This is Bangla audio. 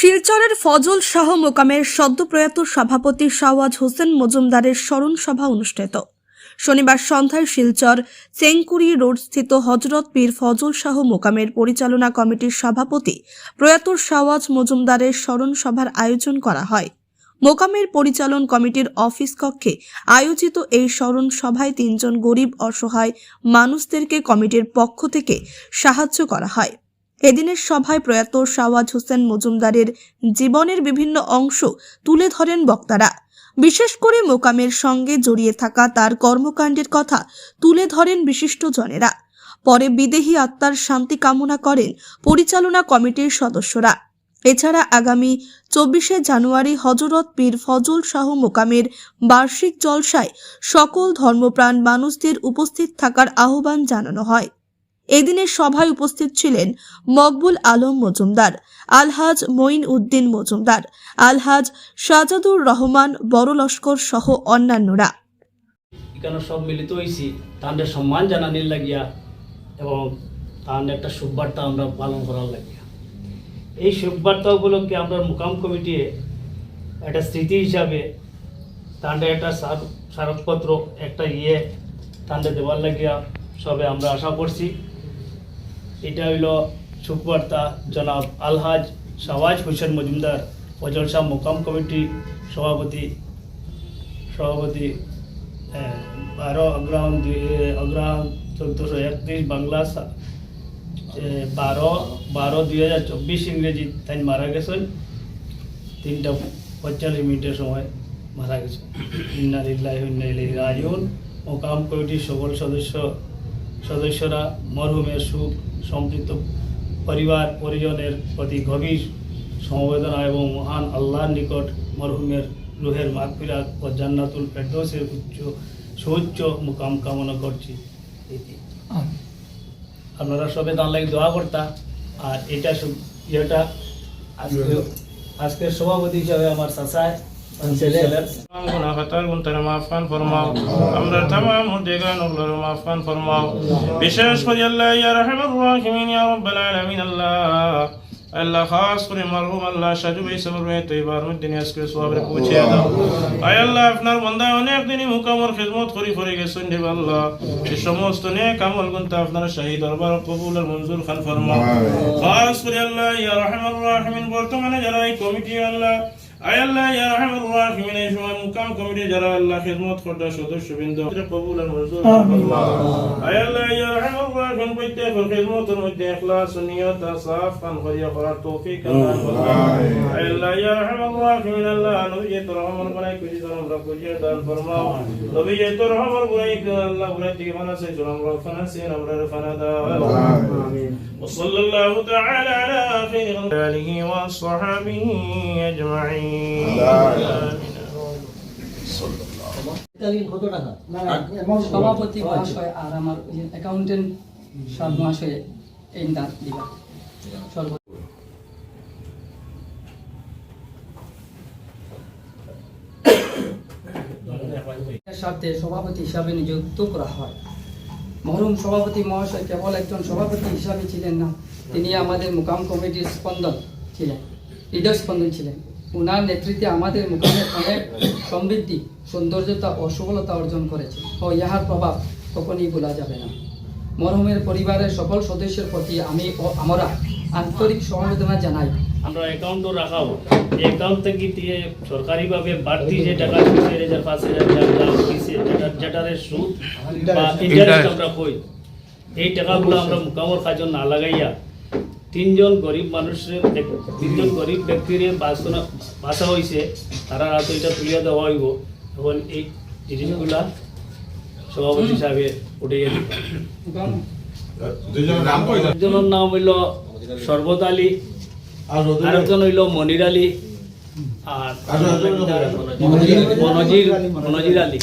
শিলচরের ফজল শাহ মোকামের সদ্যপ্রয়াত সভাপতি শাওয়াজ হোসেন মজুমদারের স্মরণ সভা অনুষ্ঠিত। শনিবার সন্ধ্যায় শিলচর চেংকুরি রোডস্থিত হজরত পীর ফজল শাহ মোকামের পরিচালনা কমিটির সভাপতি প্রয়াত শাওয়াজ মজুমদারের স্মরণ সভার আয়োজন করা হয়। মোকামের পরিচালন কমিটির অফিস কক্ষে আয়োজিত এই স্মরণ সভায় তিনজন গরিব অসহায় মানুষদেরকে কমিটির পক্ষ থেকে সাহায্য করা হয়। এদিনের সভায় প্রয়াত শাওয়াজ হোসেন মজুমদারের জীবনের বিভিন্ন অংশ তুলে ধরেন বক্তারা। বিশেষ করে মোকামের সঙ্গে জড়িয়ে থাকা তার কর্মকাণ্ডের কথা তুলে ধরেন বিশিষ্টজনেরা। পরে বিদেহী আত্মার শান্তি কামনা করেন পরিচালনা কমিটির সদস্যরা। এছাড়া আগামী চব্বিশে জানুয়ারি হজরত পীর ফজল শাহ মোকামের বার্ষিক জলসায় সকল ধর্মপ্রাণ মানুষদের উপস্থিত থাকার আহ্বান জানানো হয়। এদিনের সভায় উপস্থিত ছিলেন মকবুল আলম মজুমদার, আলহাজ মঈন উদ্দিন মজুমদার, আলহাজ সাজাদুর রহমান, বড় লস্কর সহ অন্যান্যরা। এখানে সব মিলিত হয়েছি তাদের সম্মান জানানির লাগিয়া এবং তাদের একটা শুভবার্তা আমরা পালন করার লাগিয়া। এই শুভবার্তা উপলক্ষে আমরা মুকাম কমিটি একটা স্মৃতি হিসাবে তাদের একটা স্মার- স্মারকপত্র, একটা ইয়ে তাদের দেওয়ার লাগিয়া সবে আমরা আশা করছি। এটা হইল সুখবার্তা জনাব আলহাজ শাহওয়াজ হোসেন মজুমদার অজল শাহ মোকাম কমিটি সভাপতি সভাপতি আহ, বারো অগ্রাম দুই অগ্রাম চোদ্দোশো একত্রিশ বাংলা বারো বারো দুই হাজার চব্বিশ ইংরেজি তাই মারা গেছেন তিনটা পঁয়তাল্লিশ মিনিটের সময় মারা গেছে। ইন্না লিল্লাহি ওয়া ইন্না ইলাইহি রাজিউন। মোকাম কমিটির সকল সদস্য সদস্যরা মরহুমের সুখ সম্পৃক্ত পরিবার পরিজনের প্রতি গভীর সমবেদনা এবং মহান আল্লাহর নিকট মরহুমের রুহের মাগফিরাত ও জান্নাতুল ফেরদৌসের উচ্চ সুউচ্চ মুকাম কামনা করছি। আপনারা সবে তার লাগে দোয়া করতা। আর এটা ইয়েটা আজকে আজকের সভাপতি হিসাবে আমার চাচায় গুনাহতার গুনতারে আল্লাহ খাস করে মারহুম আল্লাহ সাজু ভাই সবর ভাই তৈবার মধ্যে আজকে সোয়াবরে পৌঁছে দাও আয় আল্লাহ আপনার বান্দা অনেক দিনই মুকামর খিদমত করি করে গেছেন রে আল্লাহ এই সমস্ত নেক আমল গুনতে আপনার শাহী দরবার কবুল আর মঞ্জুর খান ফরমাও খাস করে আল্লাহ ইয়া রাহমার রাহিমিন বর্তমানে যারা এই কমিটি আল্লাহ আয় আল্লাহ ইয়া রাহমার রাহিমিন এই সময় মুকাম কমিটি যারা আল্লাহ খিদমত করতে সদস্যবৃন্দ কবুল আর মঞ্জুর। খান আয় আল্লাহ ইয়া রাহিমিন প্রত্যেক খিদমতের মধ্যে ইখলাস ও নিয়ত সাফ কান করিয়া করার তৌফিক দান ফরমাও আয় আল্লাহ ইয়া রাহমার রাহিমিন আল্লাহ নবী তোর রহমান বানাই কুজি তোর আমরা কুজি দান ফরমাও নবী তোর রহমান বানাই আল্লাহ বানাই দিকে মানা সে তোর আমরা ফানা সে আমরা ফানা দাও আমিন وصلى الله تعالى على خير آله وصحبه أجمعين সভাপতি মহাশয় আর আমার অ্যাকাউন্টেন্ট সব এই দান দিবা। সভাপতি হিসাবে নিযুক্ত করা হয়। মহরুম সভাপতি মহাশয় কেবল একজন সভাপতি হিসাবে ছিলেন না, তিনি আমাদের মুকাম কমিটির স্পন্দন ছিলেন হৃদয় স্পন্দন ছিলেন। উনার নেতৃত্বে আমাদের মুকামের অনেক সমৃদ্ধি, সৌন্দর্যতা ও সফলতা অর্জন করেছে। ও ইহার প্রভাব কখনই ভোলা যাবে না। মরহুমের পরিবারের সকল সদস্যের প্রতি আমি ও আমরা আন্তরিক সমবেদনা জানাই। আমরা অ্যাকাউন্টও রাখাও। এই অ্যাকাউন্ট থেকে দিয়ে সরকারিভাবে বাড়তি যে টাকা এই যে পাঁচ হাজার টাকা সুদ বা ইন্টারেস্ট আমরা কই এই টাকাগুলো আমরা মুকামর কাজে না লাগাইয়া তিনজন গরিব মানুষের তিনজন গরিব ব্যক্তির বাসনা বাসা হয়েছে তারা রাত এটা তুলিয়া দেওয়া হইব। এখন এই জিনিসগুলা সভাপতি হিসাবে উঠিয়ে একজনের নাম হইল শরবত আলী আরেকজন হইল মনির আলী আর মনজির মনজির আলী।